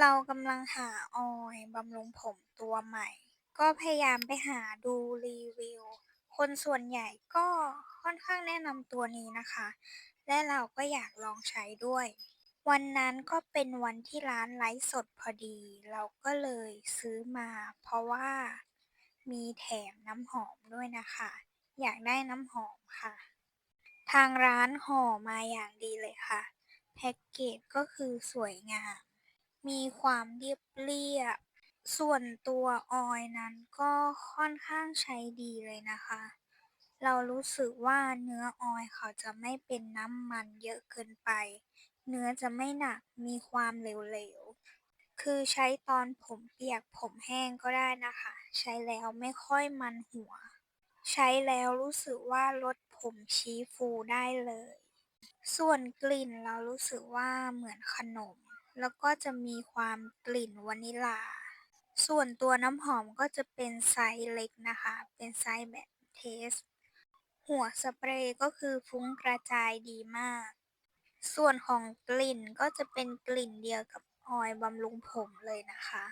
เรากำลังหาออยล์บำรุงผมตัวใหม่ ก็พยายามไปหาดูรีวิว คนส่วนใหญ่ก็ค่อนข้างแนะนำตัวนี้นะคะ และเราก็อยากลองใช้ด้วย วันนั้นก็เป็นวันที่ร้านไลฟ์สดพอดี เราก็เลยซื้อมา เพราะว่ามีแถมน้ำหอมด้วยนะคะ อยากได้น้ำหอมค่ะ ทางร้านห่อมาอย่างดีเลยค่ะ แพ็กเกจก็คือสวยงาม มีความเรียบๆส่วนตัวออยนั้นก็ค่อนข้างใช้ดีเลยนะคะ เรารู้สึกว่าเนื้อออยเขาจะไม่เป็นน้ำมันเยอะเกินไป เนื้อจะไม่หนัก มีความเหลวๆ คือใช้ตอนผมเปียกผมแห้งก็ได้นะคะ ใช้แล้วไม่ค่อยมันหัว ใช้แล้วรู้สึกว่าลดผมชี้ฟูได้เลย ส่วนกลิ่นเรารู้สึกว่าเหมือนขนม แล้วก็จะมีความกลิ่นวานิลลา ส่วนตัวน้ำหอมก็จะเป็นไซส์เล็กนะคะ เป็นไซส์แบบเทส หัวสเปรย์ก็คือฟุ้งกระจายดีมาก ส่วนของกลิ่นก็จะเป็นกลิ่นเดียวกับออยล์บำรุงผมเลยนะคะ